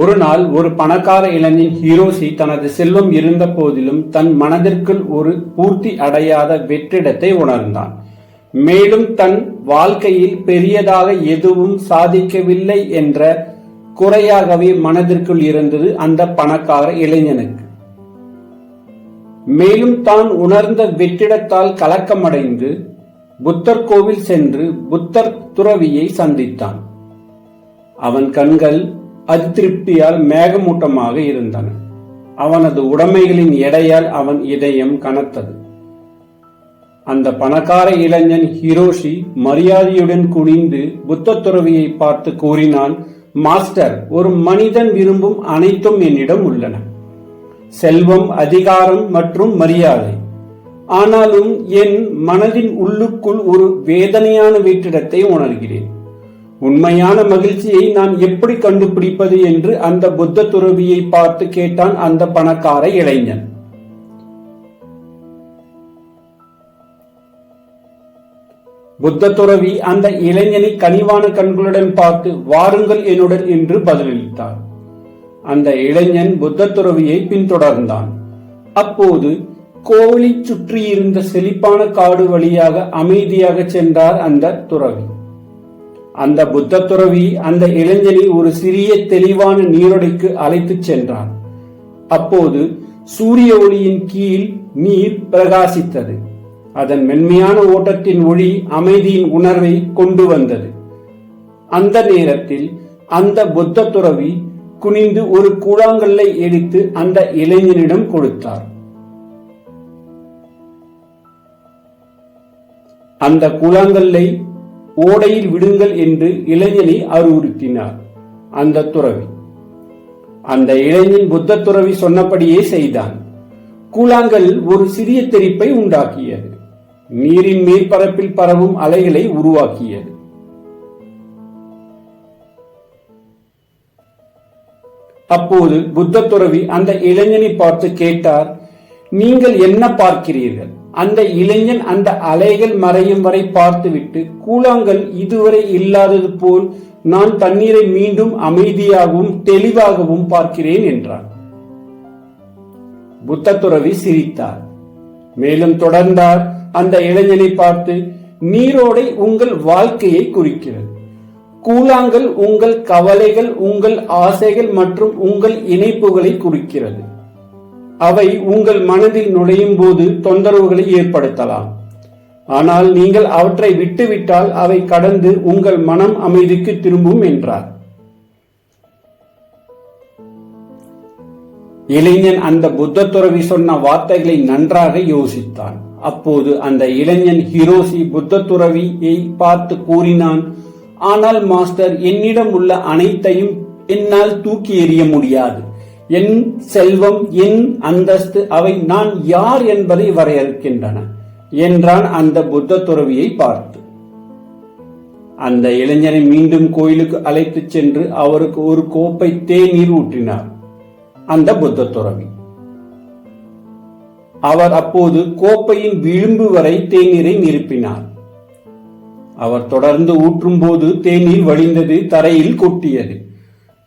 ஒரு நாள் ஒரு பணக்கார இளைஞன் ஹிரோஷி தனது செல்வம் இருந்த போதிலும் தன் மனதிற்குள் ஒரு பூர்த்தி அடையாத வெற்றிடத்தை உணர்ந்தான். மேலும் தன் வாழ்க்கையில் பெரியதாக எதுவும் சாதிக்கவில்லை என்ற குறையாகவே மனதிற்குள் இருந்தது அந்த பணக்கார இளைஞனுக்கு. மேலும் தான் உணர்ந்த வெற்றிடத்தால் கலக்கமடைந்து புத்தர் கோவில் சென்று புத்தர் துறவியை சந்தித்தான். அவன் கண்கள் அதிருப்தியால் மேகமூட்டமாக இருந்தன. அவனது உடைமைகளின் எடையால் அவன் இதயம் கனத்தது. அந்த பணக்கார இளைஞன் ஹிரோஷி மரியாதையுடன் குனிந்து புத்த துறவியை பார்த்து கூறினான் மாஸ்டர் ஒரு மனிதன் விரும்பும் அனைத்தும் என்னிடம் உள்ளன. செல்வம் அதிகாரம் மற்றும் மரியாதை. ஆனாலும் என் மனதின் உள்ளுக்குள் ஒரு வேதனையான வெற்றிடத்தை உணர்கிறேன். உண்மையான மகிழ்ச்சியை நான் எப்படி கண்டுபிடிப்பது என்று அந்த புத்த துறவியை பார்த்து கேட்டான் அந்த பணக்கார இளைஞன். புத்த துறவி அந்த இளைஞனை கனிவான கண்களுடன் பார்த்து வாருங்கள் என்னுடன் என்று பதிலளித்தார். அந்த இளைஞன் புத்த துறவியை பின்தொடர்ந்தான். அப்போது கோவிலை சுற்றியிருந்த செழிப்பான காடு வழியாக அமைதியாக சென்றார் அந்த துறவி. அந்த புத்த துறவி அந்த இளைஞனை ஒரு சிறிய தெளிவான நீரோடைக்கு அழைத்துச் சென்றார் அப்போது சூரிய ஒளியின் கீழ் நீர் பிரகாசித்தது. அதன் மென்மையான ஓட்டத்தின் ஒளி அமைதியின் உணர்வை கொண்டு வந்தது. அந்த நேரத்தில் அந்த புத்த துறவி குனிந்து ஒரு கூழாங்கல்லை எடுத்து அந்த இளைஞனிடம் கொடுத்தார். அந்த கூழாங்கல்லை ஓடையில் விடுங்கள் என்று இளைஞனை அறிவுறுத்தினார். அந்த துறவி. அந்த இளைஞன் புத்த துறவி சொன்னபடியே செய்தான். கூழாங்கல் ஒரு சிறிய தெரிப்பை உண்டாக்கியது. நீரின் மேற்பரப்பில் பரவும் அலைகளை உருவாக்கியது. அப்போது புத்த துறவி அந்த இளைஞனை பார்த்து கேட்டார் நீங்கள் என்ன பார்க்கிறீர்கள்? அந்த இளைஞன் அந்த அலைகள் மறையும் வரை பார்த்துவிட்டு கூழாங்கல் இதுவரை இல்லாதது போல் நான் தண்ணீரை மீண்டும் அமைதியாகவும் தெளிவாகவும் பார்க்கிறேன் என்றார் புத்த துறவி சிரித்தார். மேலும் தொடர்ந்தார் அந்த இளைஞனை பார்த்து நீரோடை உங்கள் வாழ்க்கையை குறிக்கிறது. கூழாங்கல் உங்கள் கவலைகள் உங்கள் ஆசைகள் மற்றும் உங்கள் இணைப்புகளை குறிக்கிறது. அவை உங்கள் மனதில் நுழையும் போது தொந்தரவுகளை ஏற்படுத்தலாம். ஆனால் நீங்கள் அவற்றை விட்டுவிட்டால் அவை கடந்து உங்கள் மனம் அமைதிக்கு திரும்பும் என்றார். இளைஞன் அந்த புத்த துறவி சொன்ன வார்த்தைகளை நன்றாக யோசித்தான். அப்போது அந்த இளைஞன் ஹிரோசி புத்த துறவியை பார்த்து கூறினான் ஆனால் மாஸ்டர் என்னிடம் உள்ள அனைத்தையும் என்னால் தூக்கி எறிய முடியாது. என் செல்வம் என் அந்தஸ்து அவை நான் யார் என்பதை வரையறுக்கின்றன. என்றான் அந்த புத்த துறவியை பார்த்து. அந்த இளைஞனை மீண்டும் கோயிலுக்கு அழைத்துச் சென்று அவருக்கு ஒரு கோப்பை தேநீர் ஊற்றினார் அந்த புத்த துறவி. அவர் அப்போது கோப்பையின் விளிம்பு வரை தேநீரை நிரப்பினார். அவர் தொடர்ந்து ஊற்றும் போது தேநீர் வழிந்தது தரையில் கொட்டியது.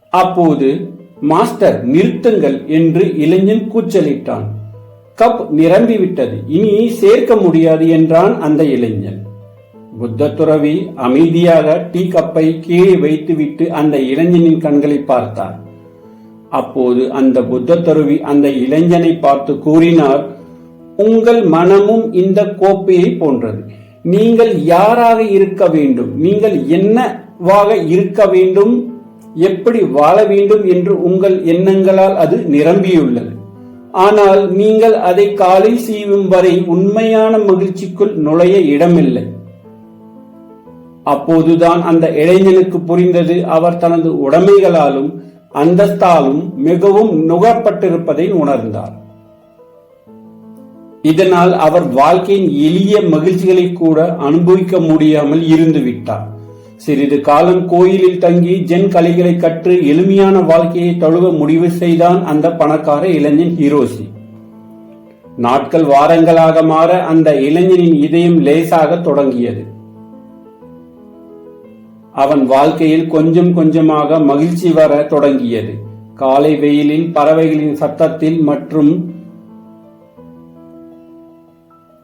அப்போது மாஸ்டர் நிறுத்துங்கள் என்று இளைஞன் கூச்சலிட்டான். கப் நிரம்பிவிட்டது. இனி சேர்க்க முடியாது என்றான் அந்த இளைஞன். புத்த துறவி அமைதியாக டீ கப்பை கீழே வைத்துவிட்டு அந்த இளைஞனின் கண்களை பார்த்தார். அப்போது அந்த புத்த துறவி அந்த இளைஞனை பார்த்து கூறினார் உங்கள் மனமும் இந்த கோப்பையை போன்றது. நீங்கள் யாராக இருக்க வேண்டும்? நீங்கள் என்னவாக இருக்க வேண்டும்? எப்படி வாழ வேண்டும் என்று உங்கள் எண்ணங்களால் அது நிரம்பியுள்ளது. ஆனால் நீங்கள் அதை காலை செய்யும் வரை உண்மையான மகிழ்ச்சிக்குள் நுழைய இடமில்லை. அப்போதுதான் அந்த இளைஞனுக்கு புரிந்தது அவர் தனது உடைமைகளாலும் அந்தஸ்தாலும் மிகவும் நுகரப்பட்டிருப்பதை உணர்ந்தார். இதனால் அவர் வாழ்க்கையின் எளிய மகிழ்ச்சிகளை கூட அனுபவிக்க முடியாமல் இருந்து விட்டார் சிறிது காலம் கோயிலில் தங்கி ஜென் கலைகளை கற்று எளிமையான வாழ்க்கையை தழுவ முடிவு செய்தான் அந்த பணக்கார இளைஞன் ஹீரோசி நாட்கள் வாரங்களாக மாற அந்த இளைஞனின் இதயம் லேசாக தொடங்கியது. அவன் வாழ்க்கையில் கொஞ்சம் கொஞ்சமாக மகிழ்ச்சி வர தொடங்கியது. காலை வெயிலில் பறவைகளின் சத்தத்தில் மற்றும்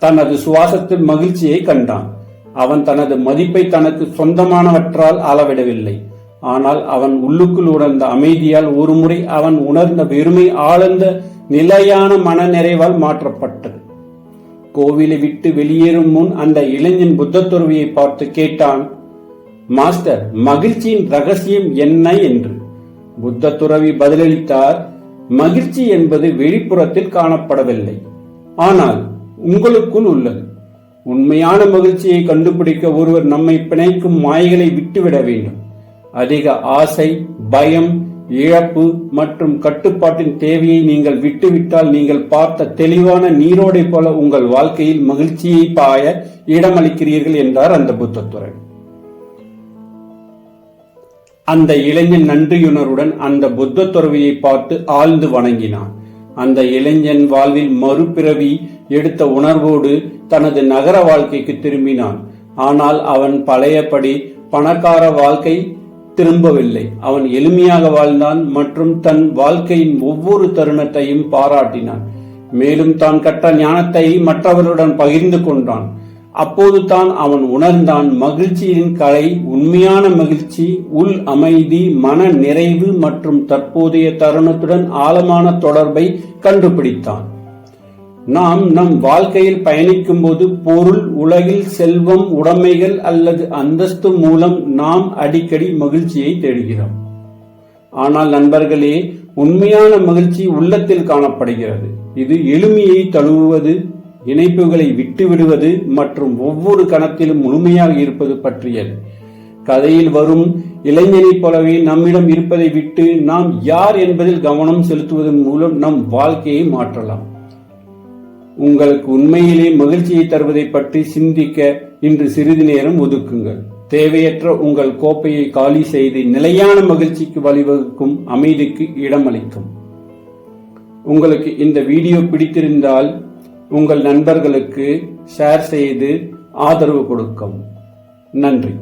தனது சுவாசத்தில் மகிழ்ச்சியை கண்டான். அவன் தனது மதிப்பை தனக்கு சொந்தமானவற்றால் அளவிடவில்லை. ஆனால் அவன் உள்ளுக்குள் உணர்ந்த அமைதியால் ஒருமுறை அவன் உணர்ந்த வெறுமை ஆழ்ந்த நிலையான மன நிறைவால் மாற்றப்பட்டது. கோவிலை விட்டு வெளியேறும் முன் அந்த இளைஞன் புத்த துறவியை பார்த்து கேட்டான் மாஸ்டர் மகிழ்ச்சியின் ரகசியம் என்ன என்று? புத்த துறவி பதிலளித்தார் மகிழ்ச்சி என்பது வெளிப்புறத்தில் காணப்படவில்லை. ஆனால் உங்களுக்குள் உள்ளது. உண்மையான மகிழ்ச்சியை கண்டுபிடிக்க ஒருவர் நம்மை பிணைக்கும் மாய்களை விட்டுவிட வேண்டும். அதிக ஆசை பயம் இழப்பு மற்றும் கட்டுப்பாட்டின் தேவையை நீங்கள் விட்டுவிட்டால் நீங்கள் பார்த்த தெளிவான நீரோடை போல உங்கள் வாழ்க்கையில் மகிழ்ச்சியை பாய இடமளிக்கிறீர்கள் என்றார் அந்த புத்தத்துறை. அந்த இளைஞன் நன்றியுணர்வுடன் அந்த புத்த துறவியை பார்த்து ஆழ்ந்து வணங்கினான். அந்த இளைஞன் வாழ்வில் மறுபிறவி எடுத்த உணர்வோடு தனது நகர வாழ்க்கைக்கு திரும்பினான். ஆனால் அவன் பழையபடி பணக்கார வாழ்க்கை திரும்பவில்லை. அவன் எளிமையாக வாழ்ந்தான் மற்றும் தன் வாழ்க்கையின் ஒவ்வொரு தருணத்தையும் பாராட்டினான். மேலும் தான் கற்ற ஞானத்தை மற்றவர்களுடன் பகிர்ந்து கொண்டான். அப்போது தான் அவன் உணர்ந்தான் மகிழ்ச்சியின் கலை உண்மையான மகிழ்ச்சி உள் அமைதி மன நிறைவு மற்றும் தற்போதைய தருணத்துடன் ஆழமான தொடர்பை கண்டுபிடித்தான். நாம் நம் வாழ்க்கையில் பயணிக்கும் போது பொருள் உலகில் செல்வம் உடைமைகள் அல்லது அந்தஸ்து மூலம் நாம் அடிக்கடி மகிழ்ச்சியை தேடுகிறோம். ஆனால் நண்பர்களே உண்மையான மகிழ்ச்சி உள்ளத்தில் காணப்படுகிறது. இது எளிமையை தழுவுவது இணைப்புகளை விட்டுவிடுவது மற்றும் ஒவ்வொரு கணத்திலும் முழுமையாக இருப்பது பற்றியது. கதையில் வரும் இளைஞனைப் போலவே நம்மிடம் இருப்பதை விட்டு நாம் யார் என்பதில் கவனம் செலுத்துவதன் மூலம் நம் வாழ்க்கையை மாற்றலாம். உங்களுக்கு உண்மையிலே மகிழ்ச்சியை தருவதை பற்றி சிந்திக்க இன்று சிறிது நேரம் ஒதுக்குங்கள். தேவையற்ற உங்கள் கோப்பையை காலி செய்து நிலையான மகிழ்ச்சிக்கு வழிவகுக்கும் அமைதிக்கு இடமளிக்கும். உங்களுக்கு இந்த வீடியோ பிடித்திருந்தால் உங்கள் நண்பர்களுக்கு ஷேர் செய்து ஆதரவு கொடுக்கும் நன்றி.